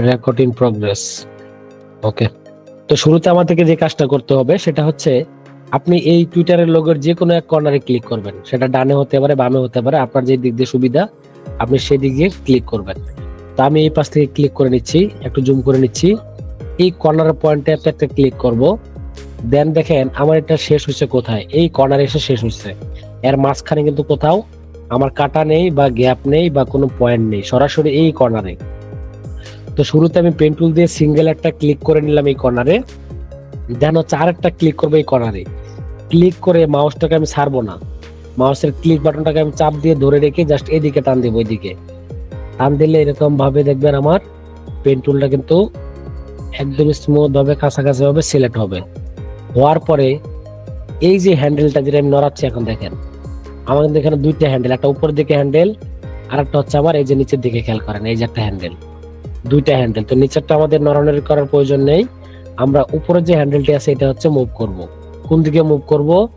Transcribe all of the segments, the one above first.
Record in progress ওকে তো শুরুতে আমাদেরকে যে কাজটা করতে হবে সেটা হচ্ছে আপনি এই টুইটারের লোগোর যে কোনো এক কর্নারে ক্লিক করবেন। সেটা ডানে হতে পারে, বামে হতে পারে, আপনার যে দিক দিয়ে সুবিধা, আপনি সেই দিক দিয়ে ক্লিক করবেন। তো আমি এই পাশ থেকে ক্লিক করে নিচ্ছি, একটু জুম করে নিচ্ছি। এই কর্নার পয়েন্টে একটা ক্লিক করব। দেন দেখেন, আমার এটা শেষ হচ্ছে কোথায়? এই কর্নারে এসে শেষ হচ্ছে এর মাঝখানে কিন্তু কোথাও আমার কাটা নেই বা গ্যাপ নেই বা কোনো পয়েন্ট নেই। সরাসরি এই কর্নারে তো শুরুতে আমি পেন টুল দিয়ে সিঙ্গেল একটা ক্লিক করে নিলাম এই কর্নারে দেন হচ্ছে আর একটা ক্লিক করব এই কর্নারে ক্লিক করে মাউসটাকে আমি ছাড়বো না। মাউসের ক্লিক বাটনটাকে আমি চাপ দিয়ে ধরে রেখে জাস্ট এদিকে টান দেবো এদিকে। টান দিলে এরকম ভাবে দেখবেন আমার পেন টুলটা কিন্তু একদম স্মুথ ভাবে, কাছাকাছি ভাবে সিলেক্ট হবে। হওয়ার পরে এই যে হ্যান্ডেলটা যেটা আমি নড়াচ্ছি এখন দেখেন, আমার কিন্তু এখানে দুইটা হ্যান্ডেল একটা উপর দিকে হ্যান্ডেল আর একটা হচ্ছে আমার এই যে নিচের দিকে, খেয়াল করেন, এই যে একটা হ্যান্ডেল দুইটা হ্যান্ডেল তো নিচেরটা আমাদের নড়ানড়ি করার প্রয়োজন নেই। আমরা উপরের যে হ্যান্ডেলটি আছে, এটা হচ্ছে মুভ করব। কোন দিকে মুভ করব?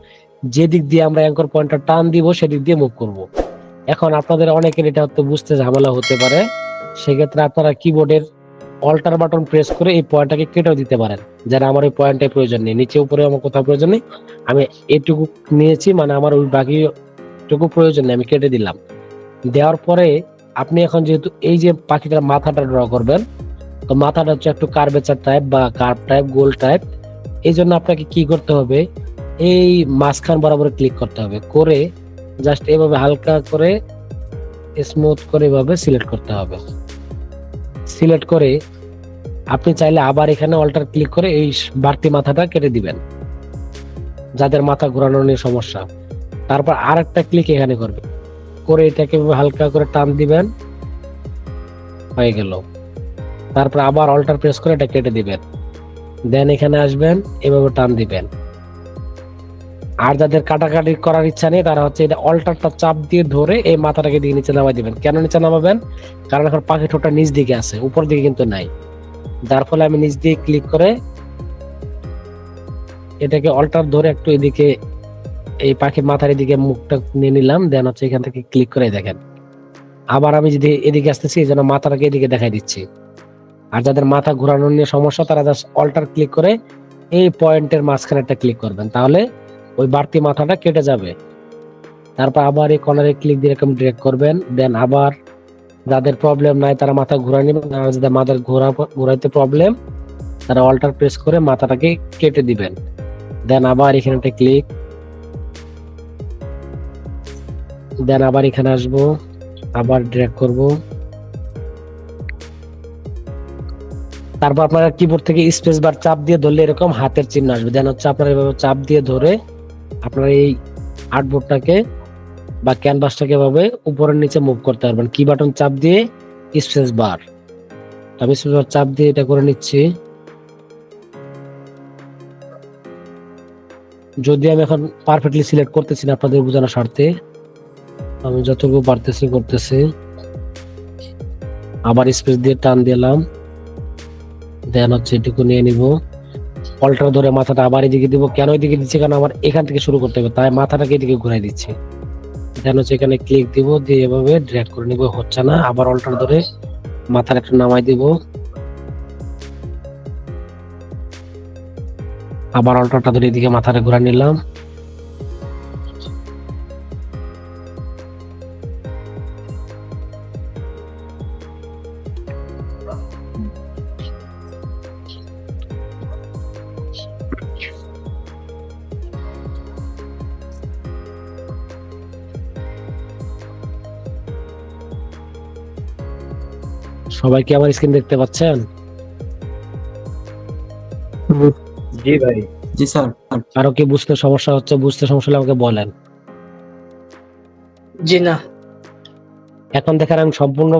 যে দিক দিয়ে আমরা অ্যাঙ্কর পয়েন্টটা টান দিব, সেদিক দিয়ে মুভ করব। এখন আপনাদের অনেকের এটা হয়তো বুঝতে ঝামেলা হতে পারে। সেক্ষেত্রে আপনারা কিবোর্ডের অল্টার বাটন প্রেস করে এই পয়েন্টটাকে কেটেও দিতে পারেন। যারা আমার ওই পয়েন্টের প্রয়োজন নেই। নিচে উপরে আমার কোথাও প্রয়োজন নেই। আমি এটুকু নিয়েছি মানে আমার ওই বাকিটুকু প্রয়োজন নেই, আমি কেটে দিলাম। দেওয়ার পরে আপনি এখন যেহেতু এই যে পাখিটার মাথাটা ড্র করবেন, তো মাথাটা হচ্ছে একটু কার্ভেচার টাইপ বা কার্ভ টাইপ গোল টাইপ এই জন্য আপনাকে কি করতে হবে, এই মাঝখান বরাবর ক্লিক করতে হবে। করে জাস্ট এভাবে হালকা করে স্মুথ করে এভাবে সিলেক্ট করতে হবে। সিলেক্ট করে আপনি চাইলে আবার এখানে অল্টার ক্লিক করে এই বাড়তি মাথাটা কেটে দিবেন, যাদের মাথা ঘোরানো নিয়ে সমস্যা। তারপর আর একটা ক্লিক এখানে করবে করে এটাকে হালকা করে টান দিবেন। হয়ে গেল। তারপর আবার অল্টার প্রেস করে এটা কেটে দিবেন। দেন এখানে আসবেন, এভাবে টান দিবেন। আর যাদের কাটাকাটি করার ইচ্ছা নেই, তারা হচ্ছে এটা অল্টারটা চাপ দিয়ে ধরে এই মাথাটাকে দিকে নিচে নামাই দিবেন। কেন নিচে নামাবেন? কারণ এখন পাখি ঠোঁটটা নিচ দিকে আছে, উপর দিকে কিন্তু নাই। যার ফলে আমি নিচ দিয়ে ক্লিক করে এটাকে অল্টার ধরে একটু এদিকে এই পাখির মাথার এদিকে মুখটা নিয়ে নিলাম, দেন হচ্ছে এখান থেকে ক্লিক করে দেখেন। আবার আমি যদি এদিকে আসতেছি জন্য মাথাটাকে এদিকে দেখাই দিচ্ছি। আর যাদের মাথা ঘোরানো নিয়ে সমস্যা, তারা জাস্ট অল্টার ক্লিক করে এই পয়েন্টের মাঝখানে একটা ক্লিক করবেন। তাহলে ওই বাড়তি মাথাটা কেটে যাবে। তারপর আবার এই কর্নারে ক্লিক দিয়ে এরকম ড্রেক করবেন। দেন আবার যাদের প্রবলেম নাই, তারা মাথা ঘোরা নেবেন। আর যাদের মাথার ঘোরা, ঘোরাইতে প্রবলেম তারা অল্টার প্রেস করে মাথাটাকে কেটে দিবেন। দেন আবার এখানে একটা ক্লিক দেন আবার এখানে আসব, আবার ড্রেক করব। তারপর আপনারা কিবোর্ড থেকে স্পেস বার চাপ দিয়ে ধরলে এরকম হাতের চিহ্ন আসবে। দেন হচ্ছে আপনারা এভাবে চাপ দিয়ে ধরে আপনারা এই আর্টবোর্ডটাকে বা ক্যানভাসটাকে এভাবে উপরের নিচে মুভ করতে পারবেন। কি বাটন চাপ দিয়ে স্পেস বার আমি স্পেস বার চাপ দিয়ে এটা করে নিচ্ছি। যদি আমি এখন পারফেক্টলি সিলেক্ট করতেছি না আপনাদের বোঝানোর স্বার্থে আমি যতটুকু পারতেছি করতেছি। আবার স্পেস দিয়ে টান দিলাম। দেন হচ্ছে এটুকু নিয়ে নিব। অল্টার ধরে মাথাটা আবার এদিকে দিব। কেন এদিকে দিচ্ছি? কারণ আমার এখান থেকে শুরু করতে হবে। তাই মাথাটাকে এদিকে ঘুরাই দিচ্ছি। দেন হচ্ছে এখানে ক্লিক দিব। দিয়ে এভাবে ড্র্যাগ করে নিব। হচ্ছে না। আবার অল্টার ধরে মাথার একটা নামাই দিব। আবার অল্টারটা ধরে এদিকে মাথাটা ঘুরা নিলাম। সবাই কি আমার স্ক্রিন দেখতে পাচ্ছেন? জি ভাই। জি স্যার। কারও কি বুঝতে সমস্যা হচ্ছে বুঝতে সমস্যা হলে আমাকে বলেন। জি না। এখন দেখেন আমি সম্পূর্ণ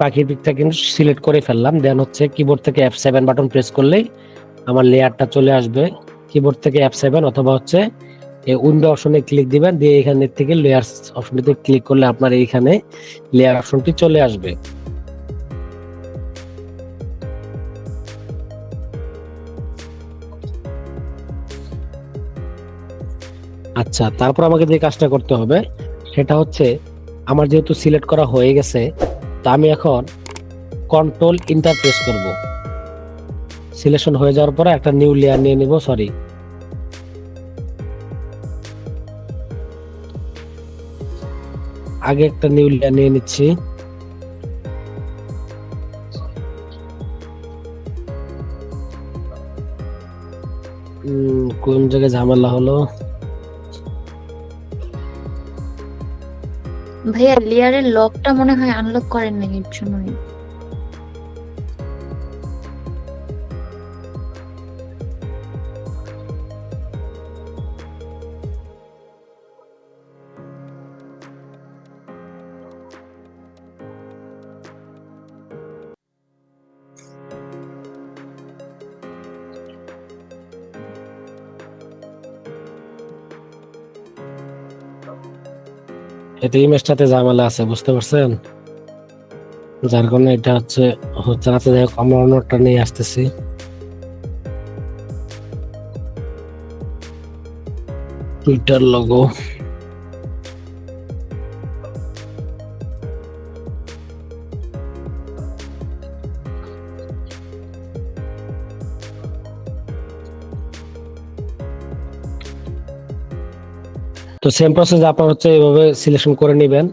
পাখির পিকটা কিন্তু সিলেক্ট করে ফেললাম। দেন হচ্ছে কিবোর্ড থেকে এফ সেভেন বাটন প্রেস করলেই আমার লেয়ারটা চলে আসবে। কিবোর্ড থেকে এফ সেভেন অথবা হচ্ছে এই উইন্ডো অপশনে ক্লিক দিবেন দিয়ে এখান থেকে লেয়ার অপশনটিতে ক্লিক করলে আপনার এইখানে লেয়ার অপশনটি চলে আসবে। আচ্ছা তারপর আমাকে যে কাজটা করতে হবে, সেটা হচ্ছে আমার যেহেতু সিলেক্ট করা হয়ে গেছে, তা আমি এখন কন্ট্রোল ইন্টার প্রেস করব। সিলেকশন হয়ে যাওয়ার পরে একটা নিউ লেয়ার নিয়ে নিব সরি আগে একটা নিউ লেয়ার নিয়ে নিচ্ছি। কোন জায়গায় ঝামেলা হলো? ভাইয়া লেয়ারের লকটা মনে হয় আনলক করেন না এর জন্যই। এতে ইমেজটাতে ঝামেলা আছে, বুঝতে পারছেন? যার কারণে এটা হচ্ছে হচ্ছে না যাই হোক, আমরা অন্যটা নিয়ে আসতেছি। টুইটার লোগো তো সেম প্রসেস আপনার হচ্ছে এইভাবে সিলেকশন করে নেবেন।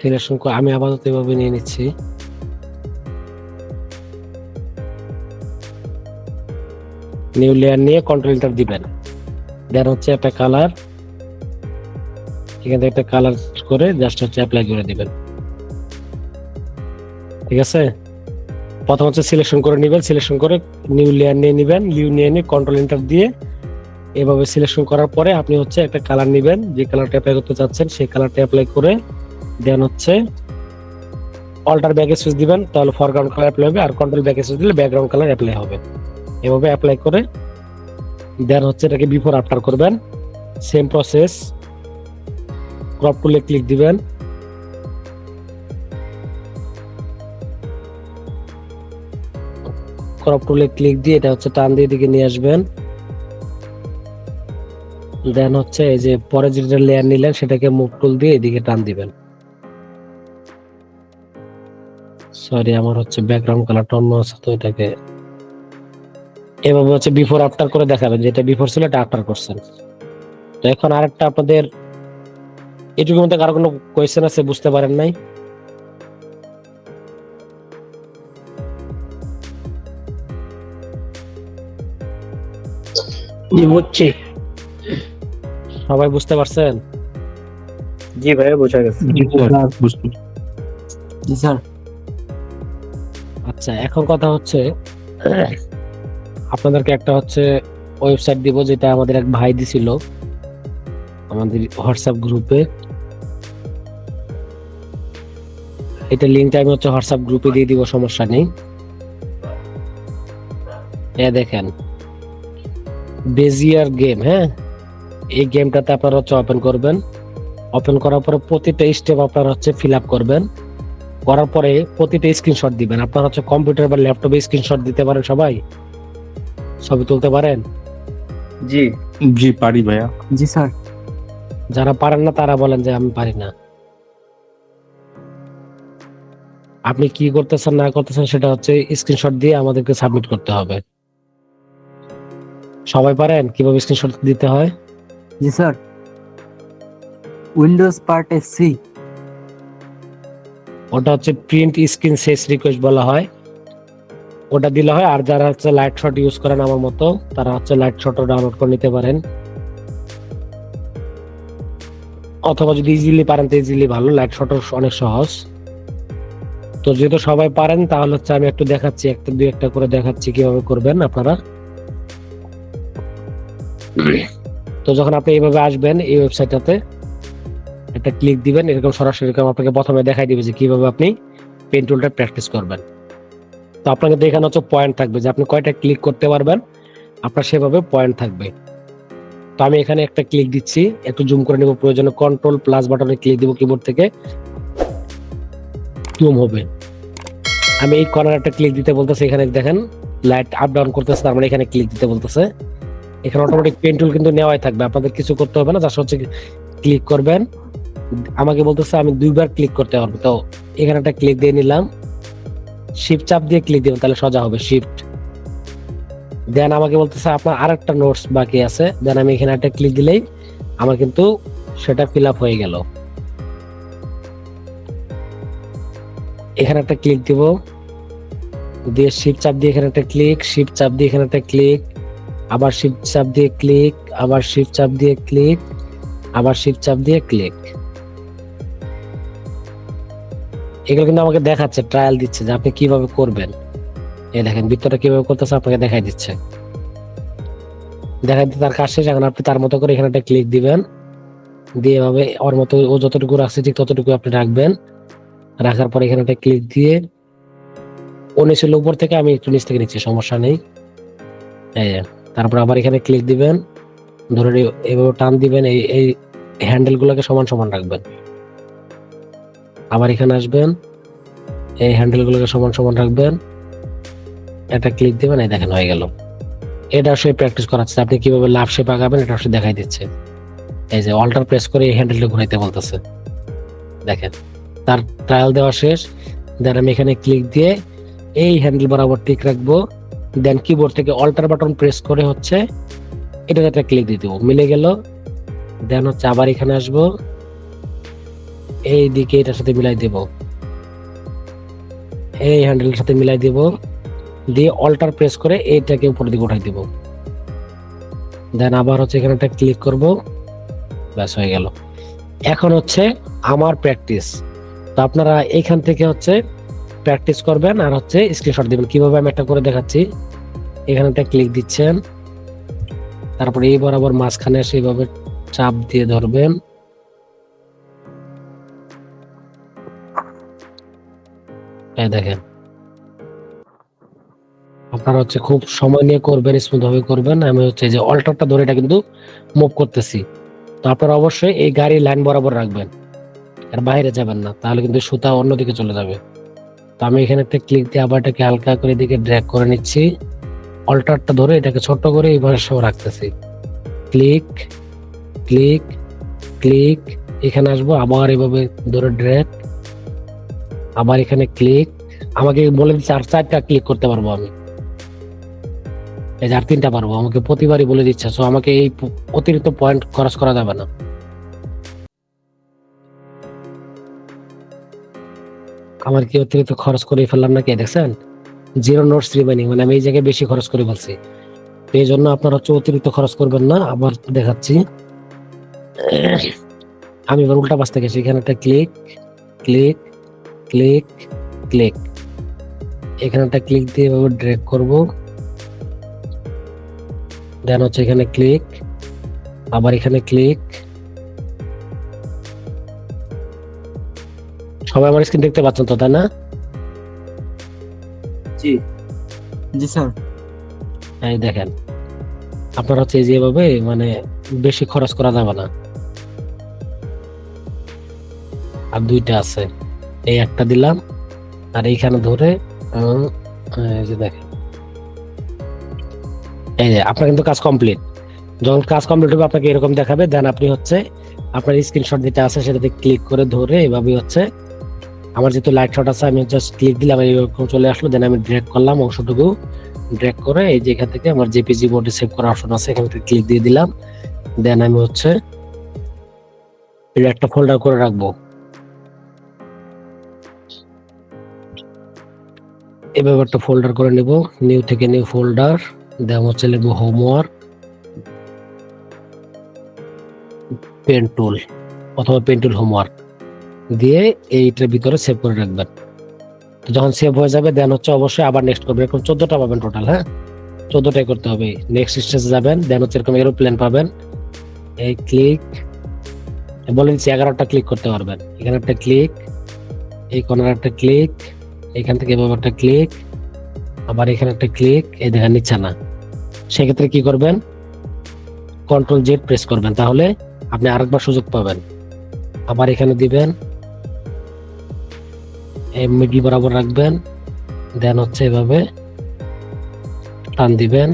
সিলেকশন করে আমি আপাতত এভাবে নিয়ে নিচ্ছি। নিউ লেয়ার নিয়ে কন্ট্রোল এন্টার দিবেন। দেন হচ্ছে একটা কালার এখান থেকে একটা কালার করে জাস্ট হচ্ছে অ্যাপ্লাই করে দিবেন ঠিক আছে? প্রথম হচ্ছে সিলেকশন করে নেবেন সিলেকশন করে নিউ লেয়ার নিয়ে নেবেন নিউ নিয়ে নিয়ে কন্ট্রোল এন্টার দিয়ে এভাবে সিলেকশন করার পরে আপনি হচ্ছে একটা কালার নেবেন, যে কালারটা অ্যাপ্লাই করতে চাচ্ছেন সেই কালারটা অ্যাপ্লাই করে দেন হচ্ছে অল্টার ব্যাকে সুইচ দিবেন, তাহলে ফরগ্রাউন্ড কালার অ্যাপ্লাই হবে আর কন্ট্রোল ব্যাকে সুইচ দিলে ব্যাকগ্রাউন্ড কালার অ্যাপ্লাই হবে। এভাবে অ্যাপ্লাই করে দেন হচ্ছে এটাকে বিফোর আফটার করবেন। সেম প্রসেস ক্রপ টুলে ক্লিক দিবেন। ক্রপ টুলে ক্লিক দিয়ে এটা হচ্ছে টান দিয়ে দিকে নিয়ে আসবেন। দেন হচ্ছে এই যে পরে যেটা লেয়ার নিলেন, সেটাকে মুভ টুল দিয়ে এদিকে টান দিবেন। সরি আমার হচ্ছে ব্যাকগ্রাউন্ড কালারটা অন্য আছে, তো এটাকে এভাবে হচ্ছে বিফোর আফটার করে দেখাবেন, যেটা বিফোর ছিল এটা আফটার করছেন। তো এখন আরেকটা আপনাদের এটুকুর মধ্যে কারও কোনো কোয়েশ্চেন আছে বুঝতে পারেন নাই? বুঝছি। সবাই বুঝতে পারছেন? জি ভাইয়া বোঝা গেছে। জি স্যার। আচ্ছা এখন কথা হচ্ছে আপনাদেরকে একটা হচ্ছে ওয়েবসাইট দিব যেটা আমাদের এক ভাই দিছিল আমাদের হোয়াটসঅ্যাপ গ্রুপে এটা লিঙ্কটা আমি হচ্ছে হোয়াটসঅ্যাপ গ্রুপে দিয়ে দিব সমস্যা নেই। এ দেখেন বেজিয়ার গেম হ্যাঁ? এই গেমটাতে আপনারা হচ্ছে ওপেন করবেন। ওপেন করার পরে প্রতিটা স্টেপ আপনারা হচ্ছে ফিল আপ করবেন। করার পরে প্রতিটা স্ক্রিনশট দিবেন। আপনার হচ্ছে কম্পিউটার বা ল্যাপটপে স্ক্রিনশট দিতে পারেন সবাই? ছবি তুলতে পারেন? জি। জি পারি ভাইয়া। জি স্যার। যারা পারেন না তারা বলেন যে আমি পারি না। আপনি কি করতেছেন না করতেছেন সেটা হচ্ছে স্ক্রিনশট দিয়ে আমাদেরকে সাবমিট করতে হবে। সবাই পারেন? কীভাবে স্ক্রিনশট দিতে হয়? জি sir. Windows part S C ওটা হচ্ছে প্রিন্ট স্ক্রিন শেষ রিকোয়েস্ট বলা হয়। ওটা দিলে হয় আর যারা হচ্ছে লাইট শট ইউজ করেন আমার মতো তারা হচ্ছে লাইট শটও ডাউনলোড করে নিতে পারেন। অথবা যদি ইজিলি পারেন তো ইজিলি ভালো লাইট শটও অনেক সহজ। তো যেহেতু সবাই পারেন তাহলে হচ্ছে আমি একটু দেখাচ্ছি একটা দুই একটা করে দেখাচ্ছি কীভাবে করবেন আপনারা। তো যখন আপনি এইভাবে আসবেন এই ওয়েবসাইটটাতে একটা ক্লিক দিবেন এরকম সরাসরি এরকম আপনাকে প্রথমে দেখাই দিবে যে কীভাবে আপনি পেন টুলটা প্র্যাকটিস করবেন। তো আপনাকে দেখানো হচ্ছে পয়েন্ট থাকবে যে আপনি কয়টা ক্লিক করতে পারবেন আপনার সেভাবে পয়েন্ট থাকবে। তো আমি এখানে একটা ক্লিক দিচ্ছি একটু জুম করে নেব প্রয়োজনে কন্ট্রোল প্লাস বাটনে ক্লিক দিব কিবোর্ড থেকে। জুম হবে। আমি এই কর্নার একটা ক্লিক দিতে বলতেছে, এখানে দেখেন লাইট আপ ডাউন করতেছে, তার মানে এখানে ক্লিক দিতে বলতেছে। এখানে অটোমেটিক পেন টুল কিন্তু নেওয়াই থাকবে, আপনাদের কিছু করতে হবে না জাস্ট হচ্ছে ক্লিক করবেন। আমাকে বলতেছে, আমি দুইবার ক্লিক করতে পারব। তো এখানে একটা ক্লিক দিয়ে নিলাম। শিফট চাপ দিয়ে ক্লিক দিবেন, তাহলে সোজা হবে শিফট দেন আমাকে বলতেছে, আপনার আরেকটা নোটস বাকি আছে। দেন আমি এখানে একটা ক্লিক দিলেই আমার কিন্তু সেটা ফিল আপ হয়ে গেল। এখানে একটা ক্লিক দিব। দিয়ে শিফট চাপ দিয়ে এখানে একটা ক্লিক শিফট চাপ দিয়ে এখানে একটা ক্লিক আবার শিফট চাপ দিয়ে ক্লিক আবার শিফট চাপ দিয়ে ক্লিক আবার শিফট চাপ দিয়ে ক্লিক এগুলো কিন্তু আমাকে দেখাচ্ছে ট্রায়াল দিচ্ছে যে আপনি কীভাবে করবেন। এই দেখেন বৃত্তটা কীভাবে করতেছে আপনাকে দেখাই দিচ্ছে। দেখাই দিতে তার কাজ শেষ, এখন আপনি তার মতো করে এখানে একটা ক্লিক দিবেন। দিয়ে এভাবে ওর মতো ও যতটুকু রাখছে, ঠিক ততটুকু আপনি রাখবেন। রাখার পর এখানে একটা ক্লিক দিয়ে ও নিচের উপর থেকে আমি একটু নিচ থেকে নিচ্ছি, সমস্যা নেই। তারপর আবার এখানে ক্লিক দিবেন, ধরে এভাবে টান দিবেন, এই এই হ্যান্ডেলগুলোকে সমান সমান রাখবেন। আবার এখানে আসবেন, এই হ্যান্ডেলগুলোকে সমান সমান রাখবেন। এটা ক্লিক দিবেন, এই দেখেন হয়ে গেল। এটা সে প্র্যাকটিস করাচ্ছে, আপনি কীভাবে লাভ শেপ আগাবেন এটা সে দেখাই দিচ্ছে। এই যে অল্টার প্রেস করে এই হ্যান্ডেলটা ঘুরাইতে বলতেছে। দেখেন। তার ট্রায়াল দেওয়া শেষ। দেন আমি এখানে ক্লিক দিয়ে এই হ্যান্ডেল বরাবর টিক রাখব। দেন কিবোর্ড থেকে অল্টার বাটন প্রেস করে হচ্ছে, এটাতে একটা ক্লিক দিয়ে দেবো। মিলে গেল। দেন হচ্ছে আবার এখানে আসব। এই দিকে এটার সাথে মিলাই দেব। এই হ্যান্ডেলের সাথে মিলাই দেব। দিয়ে অল্টার প্রেস করে এইটাকে উপরের দিকে উঠাই দেব। দেন আবার হচ্ছে এখানে একটা ক্লিক করব। ব্যাস হয়ে গেল। এখন হচ্ছে আমার প্র্যাকটিস তো আপনারা এখান থেকে হচ্ছে প্র্যাকটিস করবেন আর হচ্ছে স্ক্রিনশট দিবেন। কীভাবে আমি একটা করে দেখাচ্ছি? এখানে একটা ক্লিক দিচ্ছেন। তারপরে এই বরাবর মাঝখানে সেইভাবে চাপ দিয়ে ধরবেন। দেখেন। আপনারা হচ্ছে খুব সময় নিয়ে করবেন স্মুথ ভাবে করবেন। আমি হচ্ছে যে অল্টারটা ধরে এটা কিন্তু মুভ করতেছি। তো আপনারা অবশ্যই এই গাড়ি লাইন বরাবর রাখবেন। আর বাইরে যাবেন না, তাহলে কিন্তু সুতা অন্যদিকে চলে যাবে। তো আমি এখানে একটা ক্লিক দিয়ে আবার এটাকে হালকা করে এদিকে ড্র্যাগ করে নিচ্ছি। অল্টারটা ধরে এটাকে ছোট করে এইভাবে সব রাখতেছি। ক্লিক ক্লিক ক্লিক এখানে আসব, আবার এভাবে ধরে ড্র্যাগ আবার এখানে ক্লিক আমাকে বলে দিচ্ছে আর চারটা ক্লিক করতে পারব আমি। এই যে আর তিনটা পারব, আমাকে প্রতিবারই বলে দিচ্ছে সো আমাকে এই অতিরিক্ত পয়েন্ট খরচ করা যাবে না। আমার কি অতিরিক্ত খরচ করে ফেললাম নাকি, দেখছেন? জিরো নোটস রিমাইনিং মানে আমি এই জায়গায় বেশি খরচ করে ফেলছি। তো এই জন্য আপনারা হচ্ছে অতিরিক্ত খরচ করবেন না, আবার দেখাচ্ছি। আমি এবার উল্টা পাশ থেকে এখানে একটা ক্লিক ক্লিক ক্লিক ক্লিক এখানে একটা ক্লিক দিয়ে এভাবে ড্রেগ করব। দেন হচ্ছে এখানে ক্লিক আবার এখানে ক্লিক সবাই আমার স্ক্রিন দেখতে পাচ্ছেন তো তাই না? জি। জি স্যার। এই দেখেন আপনার হচ্ছে যেভাবে মানে বেশি খরচ করা যাবে না। আর দুইটা আছে। এই একটা দিলাম আর এইখানে ধরে যে দেখেন। এই যে আপনার কিন্তু কাজ কমপ্লিট যখন কাজ কমপ্লিট হবে আপনাকে এরকম দেখাবে দেন আপনি হচ্ছে আপনার স্ক্রিনশট যেটা আছে সেটাতে ক্লিক করে ধরে এভাবে হচ্ছে আমার যেহেতু লাইট শট আছে, আমি জাস্ট ক্লিক দিলাম এরকম চলে আসলো দেন আমি ড্র্যাগ করলাম অংশটুকু। ড্র্যাগ করে এই যে এখান থেকে আমার জেপিজি বোর্ডে সেভ করার অপশন আছে, এখান থেকে ক্লিক দিয়ে দিলাম। দেন আমি হচ্ছে এটা একটা ফোল্ডার করে রাখব। এভাবে একটা ফোল্ডার করে নেব নিউ থেকে নিউ ফোল্ডার দেন হচ্ছে লিখব হোমওয়ার্ক পেন টুল অথবা পেন টুল হোমওয়ার্ক দিয়ে এইটার ভিতরে সেভ করে রাখবেন। যখন সেভ হয়ে যাবে দেন হচ্ছে অবশ্যই আবার নেক্সট করবেন। এরকম চোদ্দটা পাবেন টোটাল হ্যাঁ? চোদ্দটাই করতে হবে। নেক্সট স্টেজে যাবেন দেন হচ্ছে এরকম এরোপ্লেন পাবেন। এই ক্লিক বলে দিচ্ছি, এগারোটা ক্লিক করতে পারবেন। এখানে একটা ক্লিক এই কর্নার একটা ক্লিক এখান থেকে এভাবে একটা ক্লিক আবার এখানে একটা ক্লিক এই দেখা নিচ্ছে না। সেক্ষেত্রে কি করবেন? কন্ট্রোল জেড প্রেস করবেন। তাহলে আপনি আরেকবার সুযোগ পাবেন। আবার এখানে দিবেন মিডল বরাবর রাখবেন? দেন হচ্ছে এভাবে টান দিবেন।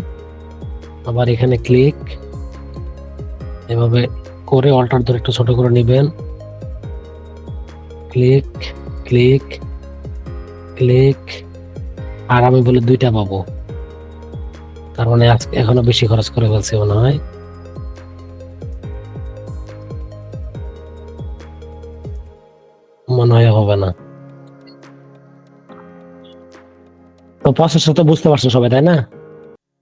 আবার এখানে ক্লিক এভাবে করে অল্টার ধরে একটু ছোট করে নেবেন। ক্লিক ক্লিক ক্লিক আর আমি বলে দুইটা পাবো। তার মানে এখনও বেশি খরচ করে ফেলছি মনে হয়। মনে হয় হবে না। তো প্রসেসটা তো বুঝতে পারছ সবাই তাই না?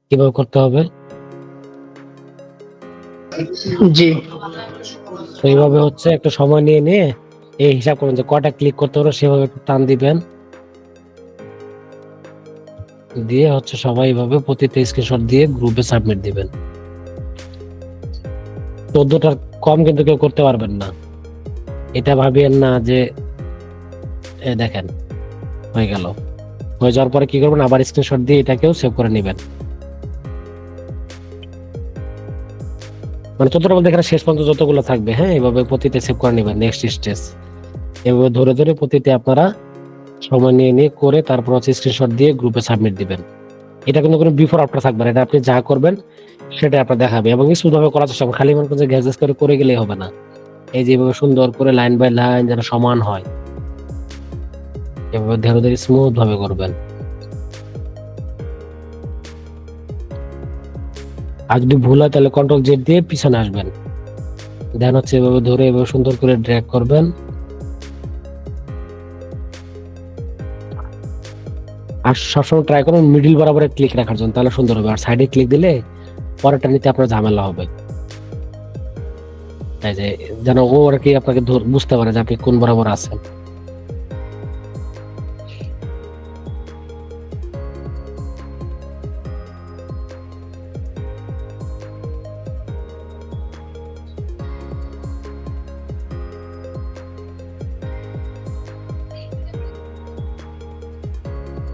কীভাবে করতে হবে? জি। তো এইভাবে হচ্ছে একটু সময় নিয়ে নিয়ে এই হিসাব করুন যে কটা ক্লিক করতে হবে সেভাবে একটু টান দিবেন। দিয়ে হচ্ছে সবাই এইভাবে প্রতিটা স্ক্রিনশট দিয়ে গ্রুপে সাবমিট দিবেন। চোদ্দটার কম কিন্তু কেউ করতে পারবেন না। এটা ভাবিয়েন না যে দেখেন হয়ে গেল। হয়ে যাওয়ার পরে কি করবেন? আবার স্ক্রিনশট দিয়ে এটাকেও সেভ করে নেবেন। মানে চোদ্দটা বলতে শেষ পর্যন্ত যতগুলো থাকবে হ্যাঁ? এইভাবে প্রতিটা সেভ করে নেবেন নেক্সট স্টেজ এভাবে ধরে ধরে প্রতিটি আপনারা সময় নিয়ে নিয়ে করে তারপর হচ্ছে স্ক্রিনশট দিয়ে গ্রুপে সাবমিট দিবেন। এটা কিন্তু কোনো বিফোর আফটার থাকবে না, এটা আপনি যা করবেন সেটা আপনার দেখাবে। এবং স্মুথভাবে করার চেষ্টা করবেন। খালি মনে করছে গ্যাজেস করে করে গেলেই হবে না। এই যে এভাবে সুন্দর করে লাইন বাই লাইন যেন সমান হয়। এভাবে ধীরে ধীরে স্মুথ ভাবে করবেন। আর যদি ভুল হয় তাহলে কন্ট্রোল জেড দিয়ে পিছনে আসবেন। দেন হচ্ছে এভাবে ধরে এভাবে সুন্দর করে ড্র্যাগ করবেন। আর সবসময় ট্রাই করুন মিডিল বরাবর ক্লিক রাখার জন্য, তাহলে সুন্দর হবে। আর সাইডে ক্লিক দিলে পরেরটা নিতে আপনার ঝামেলা হবে। তাই যে যেন ও আর কি আপনাকে বুঝতে পারে যে আপনি কোন বরাবর আছেন।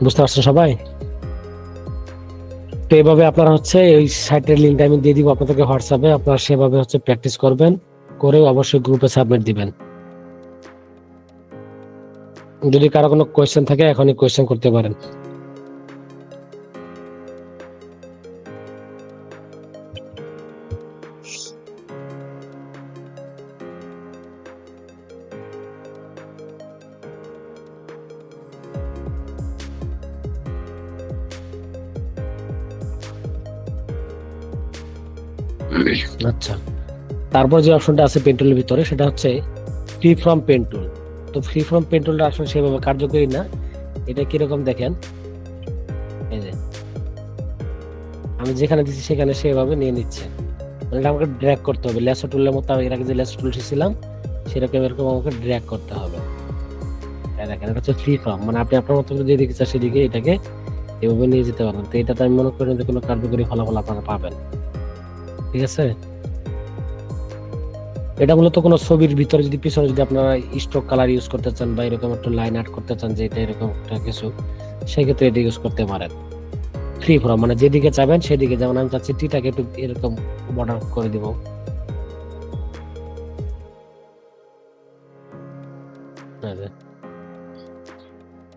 বুঝতে পারছেন সবাই? তো এইভাবে আপনারা হচ্ছে এই সাইটের লিঙ্ক আমি দিয়ে দিব আপনাদেরকে হোয়াটসঅ্যাপে আপনারা সেভাবে হচ্ছে প্র্যাকটিস করবেন করে অবশ্যই গ্রুপে সাবমিট দিবেন। যদি কারও কোনো কোয়েশ্চেন থাকে, এখনই কোয়েশ্চেন করতে পারেন। তারপর যে অপশনটা আছে পেন্টুলের ভিতরে, সেটা হচ্ছে ফ্রি ফ্রম পেন্টুল তো ফ্রি ফ্রম পেন্টুলটা আসলে সেভাবে কার্যকরী না। এটা কীরকম দেখেন? এই যে। আমি যেখানে দিচ্ছি সেখানে সেভাবে নিয়ে নিচ্ছে। মানে এটা আমাকে ড্র্যাগ করতে হবে। লেসো টুলের মতো আমি এর আগে যে লেসো টুল শিখছিলাম সেরকম এরকম আমাকে ড্র্যাগ করতে হবে। দেখেন, এটা হচ্ছে ফ্রি ফ্রম মানে আপনি আপনার মতো করে যেদিকে চান সেদিকে এটাকে এভাবে নিয়ে যেতে পারবেন তো এটাতে আমি মনে করি যে কোনো কার্যকরী ফলাফল আপনারা পাবেন। ঠিক আছে? এটা মূলত কোনো ছবির ভিতরে যদি পিছনে যদি আপনারা স্ট্রোক কালার ইউজ করতে চান বা এরকম একটা লাইন আর্ট করতে চান যে এটা এরকম একটা কিছু, সেক্ষেত্রে এটা ইউজ করতে পারেন। ফ্রি ফ্রম মানে যেদিকে চাবেন সেদিকে যেমন আমি চাচ্ছি টিটাকে একটু এরকম বর্ডার করে দিব।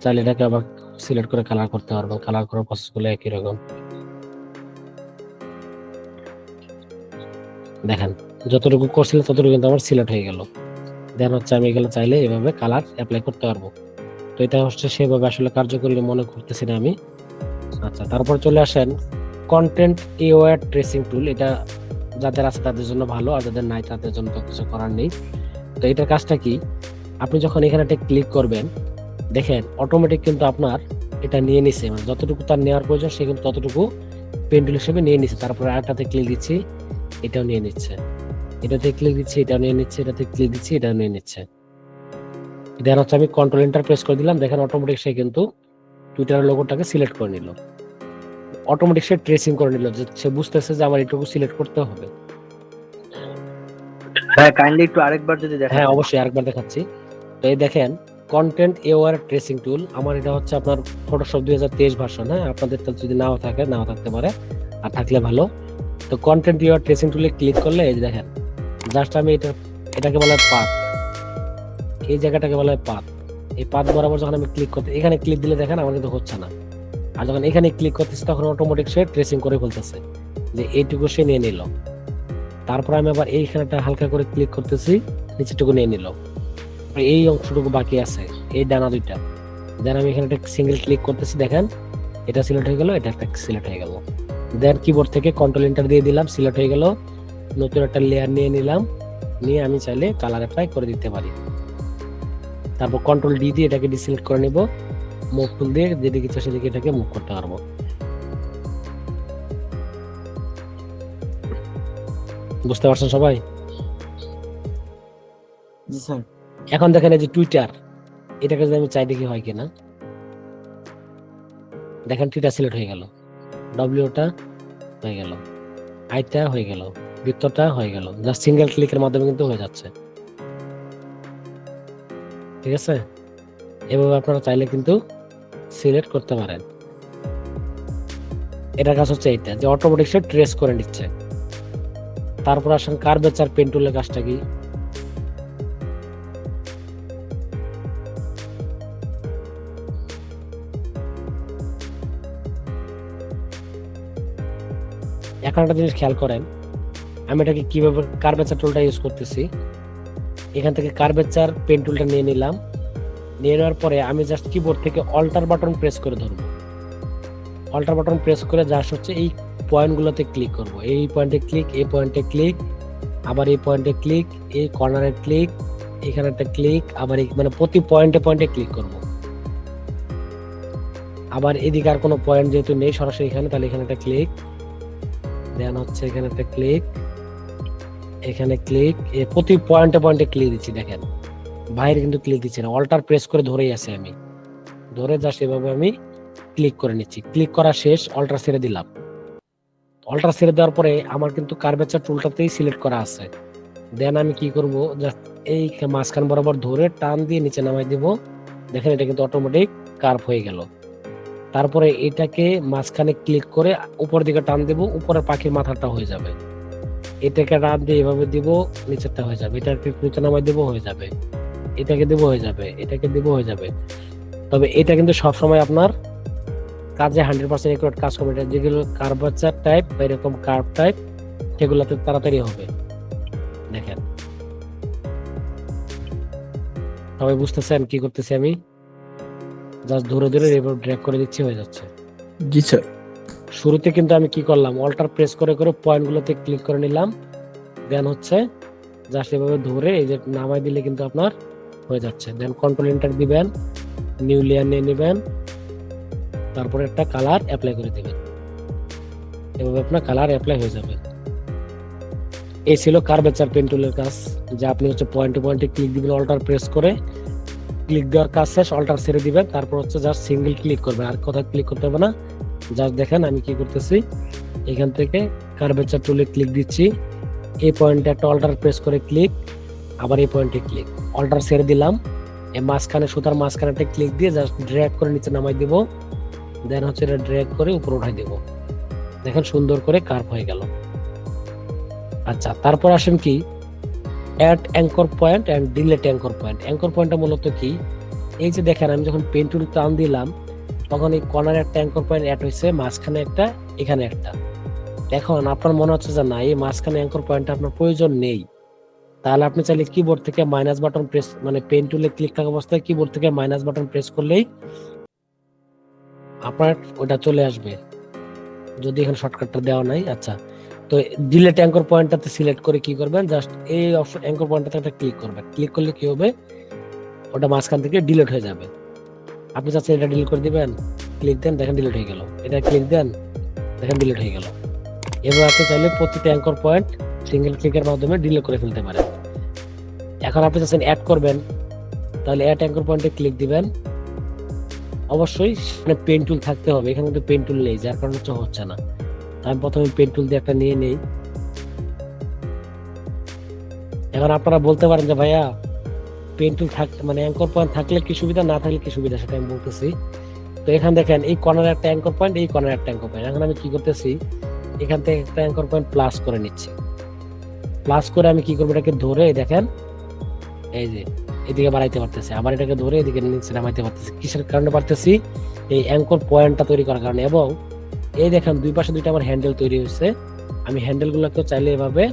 চাইলে এটাকে আবার সিলেক্ট করে কালার করতে পারবেন কালার করার প্রসেসগুলো একই রকম। দেখেন যতটুকু করছিলাম, ততটুকু কিন্তু আমার সিলেক্ট হয়ে গেল। দেন হচ্ছে আমি এগুলো চাইলে এভাবে কালার অ্যাপ্লাই করতে পারব। তো এটা হচ্ছে সেভাবে আসলে কার্যকরী মনে করতেছি না আমি। আচ্ছা তারপর চলে আসেন কন্টেন্ট এওয়ার ট্রেসিং টুল এটা যাদের আছে তাদের জন্য ভালো, আর যাদের নাই তাদের জন্য তো কিছু করার নেই। তো এটার কাজটা কি? আপনি যখন এখানে একটা ক্লিক করবেন, দেখেন অটোমেটিক কিন্তু আপনার এটা নিয়ে নিছে। মানে যতটুকু তার নেওয়ার প্রয়োজন, সে কিন্তু ততটুকু পেন্টুল হিসেবে নিয়ে নিচ্ছে তারপরে আরেকটাতে ক্লিক দিচ্ছি, এটাও নিয়ে নিচ্ছে। এটাতে ক্লিক দিচ্ছি এটা নিয়ে নিচ্ছে এটাতে ক্লিক দিচ্ছি এটা নিয়ে নিচ্ছে। দেন হচ্ছে আমি কন্ট্রোল এন্টার প্রেস করে দিলাম দেখেন অটোমেটিক সে কিন্তু টুইটারের লোগোটাকে সিলেক্ট করে নিল। অটোমেটিক সে ট্রেসিং করে নিল যে সে বুঝতেছে যে আমার এটুকু সিলেক্ট করতে হবে। হ্যাঁ কাইন্ডলি একটু আরেকবার যদি দেখেন। হ্যাঁ অবশ্যই আরেকবার দেখাচ্ছি। তো এই দেখেন কন্টেন্ট এওয়ার ট্রেসিং টুল আমার এটা হচ্ছে আপনার ফটোশপ দুই হাজার তেইশ ভার্সন হ্যাঁ? আপনাদের তো যদি নাও থাকে নাও থাকতে পারে আর থাকলে ভালো। তো কন্টেন্ট এওয়ার ট্রেসিং টুলে ক্লিক করলে এই দেখেন জাস্ট আমি এটা, এটাকে বলা হয় পাথ এই জায়গাটাকে বলা হয় পাথ এই পাত বরাবর যখন আমি ক্লিক করতে, এখানে ক্লিক দিলে দেখেন আমার কিন্তু হচ্ছে না। আর যখন এখানে ক্লিক করতেছি, তখন অটোমেটিক সে ট্রেসিং করে ফেলতেছে যে এইটুকু সে নিয়ে নিল। তারপর আমি আবার এইখানেটা হালকা করে ক্লিক করতেছি, নিচেটুকু নিয়ে নিল। এই অংশটুকু বাকি আছে, এই ডানা দুইটা। দেন আমি এখানে একটা সিঙ্গেল ক্লিক করতেছি, দেখেন। এটা সিলেক্ট হয়ে গেল, এটা একটা সিলেক্ট হয়ে গেল। দেন কিবোর্ড থেকে কন্ট্রোল এন্টার দিয়ে দিলাম সিলেক্ট হয়ে গেল। নতুন একটা লেয়ার নিয়ে নিলাম। নিয়ে আমি চাইলে কালার অ্যাপ্লাই করে দিতে পারি। তারপর কন্ট্রোল ডি দিয়ে এটাকে ডিসিলেক্ট করে নিব। মুভ টুল দিয়ে যেদিকে ইচ্ছা সেদিকে এটাকে মুভ করতে পারব। বুঝতে পারছেন সবাই? জি স্যার। এখন দেখেন এই যে টুইটার এটাকে যদি আমি চাই দেখি হয় কিনা। দেখেন টুইটার সিলেক্ট হয়ে গেল। ডব্লিউটা হয়ে গেল। আইটা হয়ে গেল। বৃত্তটা হয়ে গেল। জাস্ট সিঙ্গেল ক্লিকের মাধ্যমে কিন্তু হয়ে যাচ্ছে। ঠিক আছে? এভাবে আপনারা চাইলে কিন্তু সিলেক্ট করতে পারেন। এটার কাজ হচ্ছে এইটা, যে অটোমেটিক সে ট্রেস করে নিচ্ছে। তারপর আসেন কার্ভেচার পেন্টুলের কাজটা কি? এখন একটা জিনিস খেয়াল করেন আমি এটাকে কীভাবে কার্ভেচার টুলটা ইউজ করতেছি? এখান থেকে কার্ভেচার পেন টুলটা নিয়ে নিলাম। নিয়ে নেওয়ার পরে আমি জাস্ট কিবোর্ড থেকে অল্টার বাটন প্রেস করে ধরবো। অল্টার বাটন প্রেস করে জাস্ট হচ্ছে এই পয়েন্টগুলোতে ক্লিক করব। এই পয়েন্টে ক্লিক এই পয়েন্টে ক্লিক আবার এই পয়েন্টে ক্লিক এই কর্নারে ক্লিক এখানে একটা ক্লিক আবার মানে প্রতি পয়েন্টে পয়েন্টে ক্লিক করব। আবার এদিকে আর কোনো পয়েন্ট যেহেতু নেই সরাসরি এখানে, তাহলে এখানে একটা ক্লিক দেন হচ্ছে এখানে একটা ক্লিক এখানে ক্লিক প্রতি পয়েন্টে পয়েন্টে ক্লিক দিচ্ছি, দেখেন। বাইরে কিন্তু ক্লিক দিচ্ছি না। অল্টার প্রেস করে ধরেই আছে আমি। ধরে যা সেভাবে আমি ক্লিক করে নিচ্ছি। ক্লিক করা শেষ অল্টার ছেড়ে দিলাম। অল্টার ছেড়ে দেওয়ার পরে আমার কিন্তু কার্ভেচার টুলটাতেই সিলেক্ট করা আছে। দেন আমি কি করব? জাস্ট এই মাঝখান বরাবর ধরে টান দিয়ে নিচে নামাই দিব। দেখেন এটা কিন্তু অটোমেটিক কার্ভ হয়ে গেল। তারপরে এটাকে মাঝখানে ক্লিক করে উপর দিকে টান দেব। উপরের পাখির মাথাটা হয়ে যাবে। এটাকে টান দিয়ে এভাবে দিব, নিচেরটা হয়ে যাবে। এটাকে নিচে নামাই দেবো, হয়ে যাবে। এটাকে দেবো, হয়ে যাবে। এটাকে দেবো, হয়ে যাবে। তবে এটা কিন্তু সবসময় আপনার কাজে হান্ড্রেড পার্সেন্ট একুরেট কাজ করবে। এটা যেগুলো কার্ভাচার টাইপ বা এরকম কার্ভ টাইপ সেগুলোতে তাড়াতাড়ি হবে। দেখেন। সবাই বুঝতেছেন কি করতেছি আমি? জাস্ট ধরে ধরে এভাবে ড্র্যাগ করে দিচ্ছি, হয়ে যাচ্ছে। জি স্যার শুরুতে কিন্তু আমি কি করলাম অল্টার প্রেস করে করে পয়েন্টগুলোতে ক্লিক করে নিলাম। দেন হচ্ছে জাস্ট এভাবে ধরে এই যে নামাই দিলে কিন্তু আপনার হয়ে যাচ্ছে। দেন কন্ট্রোল এন্টার দিবেন নিউ লেয়ার নিয়ে নেবেন, তারপরে একটা কালার অ্যাপ্লাই করে দেবেন। এভাবে আপনার কালার অ্যাপ্লাই হয়ে যাবে। এই ছিল কার্ভেচার পেন টুলের কাজ, যা আপনি হচ্ছে পয়েন্টে পয়েন্টে ক্লিক দিবেন অল্টার প্রেস করে ক্লিক দেওয়ার কাজ শেষ অল্টার ছেড়ে দিবেন, তারপর হচ্ছে জাস্ট সিঙ্গেল ক্লিক করবেন। আর কোথাও ক্লিক করতে হবে না জাস্ট দেখেন আমি কি করতেছি। এখান থেকে কার্ভেচার টুলে ক্লিক দিচ্ছি। এই পয়েন্টে একটা অল্টার প্রেস করে ক্লিক আবার এই পয়েন্টে ক্লিক অল্টার ছেড়ে দিলাম। এই মাঝখানে সুতার মাঝখানে একটা ক্লিক দিয়ে জাস্ট ড্র্যাগ করে নিচে নামাই দিব। দেন হচ্ছে এটা ড্র্যাগ করে উপরে উঠাই দেব। দেখেন সুন্দর করে কার্ভ হয়ে গেল। আচ্ছা তারপর আসেন কি? Add anchor point and delete anchor point anchor পয়েন্টটা মূলত কি? এই যে দেখেন আমি যখন পেন টুল টান দিলাম তখন এই কর্নারে একটা অ্যাঙ্কর পয়েন্ট অ্যাড হয়েছে, মাঝখানে একটা, এখানে একটা। এখন আপনার মনে হচ্ছে যে না, এই মাঝখানে অ্যাঙ্কর পয়েন্ট আপনার প্রয়োজন নেই। তাহলে আপনি চাইলে কিবোর্ড থেকে মাইনাস বাটন প্রেস মানে পেন টুলে ক্লিক থাকা অবস্থায় কিবোর্ড থেকে মাইনাস বাটন প্রেস করলেই আপনার ওটা চলে আসবে। যদি এখানে শর্টকাটটা দেওয়া নাই আচ্ছা। তো ডিলেট অ্যাঙ্কর পয়েন্টটাতে সিলেক্ট করে কি করবেন? জাস্ট এই অপশন অ্যাঙ্কর পয়েন্টটাতে একটা ক্লিক করবেন। ক্লিক করলে কি হবে? ওটা মাঝখান থেকে ডিলেট হয়ে যাবে। আপনি চাচ্ছেন এটা ডিলিট করে দিবেন ক্লিক দেন, দেখেন ডিলিট হয়ে গেল। এটা ক্লিক দেন, দেখেন ডিলিট হয়ে গেল। এবার আপনি চাইলে প্রতিটা অ্যাঙ্কর পয়েন্ট সিঙ্গেল ক্লিকের মাধ্যমে ডিলিট করে ফেলতে পারেন। এখন আপনি চাচ্ছেন অ্যাড করবেন, তাহলে অ্যাড অ্যাঙ্কর পয়েন্টে ক্লিক দিবেন। অবশ্যই সেখানে পেন টুল থাকতে হবে, এখানে কিন্তু পেন টুল নেই, যার কারণে হচ্ছে হচ্ছে না। আমি প্রথমে পেন টুল দিয়ে একটা নিয়ে নেই। এখন আপনারা বলতে পারেন যে, ভাইয়া পেন টুল থাক মানে অ্যাঙ্কর পয়েন্ট থাকলে কি সুবিধা, না থাকলে কি সুবিধা, সেটা আমি বলতেছি। তো এখানে দেখেন, এই কর্নার একটা অ্যাঙ্কর পয়েন্ট, এই কর্নার একটা অ্যাঙ্কর পয়েন্ট। এখন আমি কি করতেছি, এখান থেকে একটা অ্যাঙ্কর পয়েন্ট প্লাস করে প্লাস করে আমি কি করব, এটাকে ধরে দেখেন, এই যে, এদিকে বাড়াইতে আবার এটাকে ধরে এদিকে নিচে নামাইতে পারতেছি। কিসের কারণে পারতেছি? এই অ্যাঙ্কর পয়েন্টটা তৈরি করার কারণে। এবং এই দেখেন, দুই পাশে দুইটা আমার হ্যান্ডেল তৈরি হয়েছে। আমি হ্যান্ডেল গুলোকে চাইলে এভাবে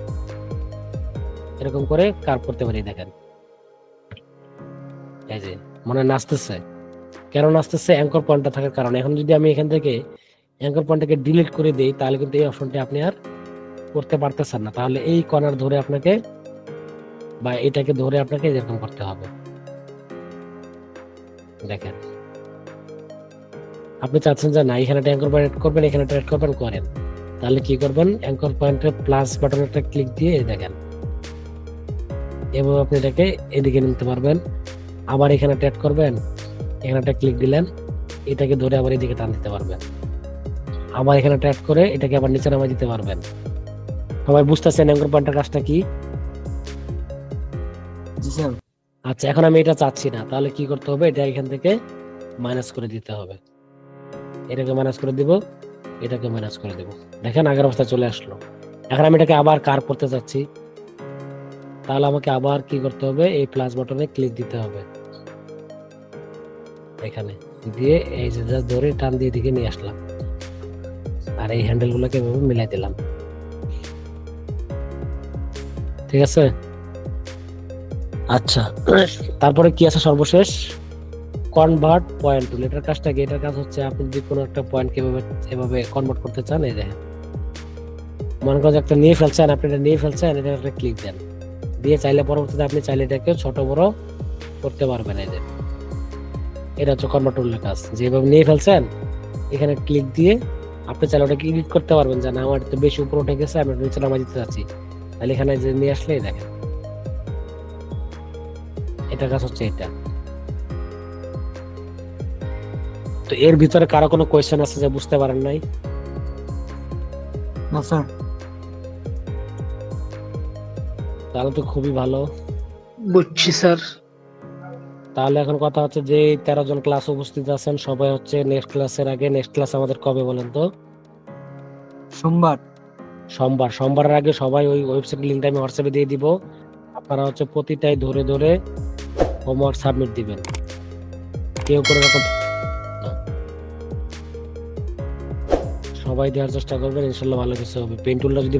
এরকম করে কার করতে পারি, দেখেন। এই যে, মনে নাচতেছে। কেন নাচতেছে? অ্যাঙ্কর পয়েন্টটা থাকার কারণে। এখন যদি আমি এখান থেকে অ্যাঙ্কর পয়েন্টটাকে ডিলিট করে দিই, তাহলে কিন্তু এই অপশনটি আপনি আর করতে পারতেছেন না। তাহলে এই কর্নার ধরে আপনাকে বা এটাকে ধরে আপনাকে এরকম করতে হবে। দেখেন। আপনি চাচ্ছেন যে, না, এখানে অ্যাঙ্কর পয়েন্ট করবেন, এখানে ট্রেড করবেন, করেন। তাহলে কি করবেন? অ্যাঙ্কর পয়েন্টের প্লাস বাটনটা ক্লিক দিয়ে, দেখেন। এভাবে আপনি এটাকে এদিকে নিতে পারবেন। আবার এখানে ট্যাট করবেন এখানে একটা ক্লিক দিলেন এটাকে ধরে আবার এদিকে টান দিতে পারবেন। আবার এখানে ট্যাট করে এটাকে আবার নিচে নামাই দিতে পারবেন। সবাই বুঝতেছেন অ্যাঙ্কর পয়েন্টের কাজটা কি? আচ্ছা এখন আমি এটা চাচ্ছি না তাহলে কি করতে হবে? এটা এখান থেকে মাইনাস করে দিতে হবে। এটাকে মাইনাস করে দিব এটাকে মাইনাস করে দিব। দেখেন আগের অবস্থা চলে আসলো। এখন আমি এটাকে আবার কার করতে চাচ্ছি। তাহলে আমাকে আবার কি করতে হবে? এই প্লাস বাটনে ক্লিক দিতে হবে। এখানে। দিয়ে এই যে just ধরে টান দিয়ে দিকে নিয়ে আসলাম। আর এই হ্যান্ডেল গুলোকে এভাবে মিলাই দিলাম। ঠিক আছে? আচ্ছা তারপরে কি আছে সর্বশেষ? কনভার্ট পয়েন্ট টুল এটার কাজটা কি? এটার কাজ হচ্ছে আপনি যদি কোনো একটা পয়েন্ট কীভাবে এভাবে কনভার্ট করতে চান, এই দেখেন। মনে করেন যে একটা নিয়ে ফেলছেন, আপনি এটা নিয়ে ফেলছেন এটা একটা ক্লিক দেন। দিয়ে চাইলে পরবর্তীতে আপনি চাইলে এটাকে ছোট বড় করতে পারবেন, এই যে এটা হচ্ছে কনভার্ট টুলের কাজ। যেভাবে নিয়ে ফেলছেন এখানে ক্লিক দিয়ে আপনি চাইলে ওটাকে এডিট করতে পারবেন যে না আমার তো বেশি উপরে উঠে গেছে আমি নিচে নামাই দিতে চাচ্ছি তাহলে এখানে যে নিয়ে আসলেই দেখেন। এটা কাজ হচ্ছে এটা। তো এর ভিতরে কারও কোনো কোয়েশ্চেন আছে যে বুঝতে পারেন নাই? না স্যার তাহলে তো খুবই ভালো। বুঝছি স্যার তাহলে এখন কথা হচ্ছে যে তেরো জন ক্লাস উপস্থিত আছেন সবাই হচ্ছে নেক্সট ক্লাসের আগে নেক্সট ক্লাস আমাদের কবে বলেন তো? সোমবার। সোমবার। সোমবারের আগে সবাই ওই ওয়েবসাইট লিঙ্কটা আমি হোয়াটসঅ্যাপে দিয়ে দিব। আপনারা হচ্ছে প্রতিটাই ধরে ধরে হোমওয়ার্ক সাবমিট দিবেন। কেউ কোনো রকম সবাই দেওয়ার চেষ্টা করবেন ইনশাল্লাহ ভালো কিছু হবে। পেন্টুলটা যদি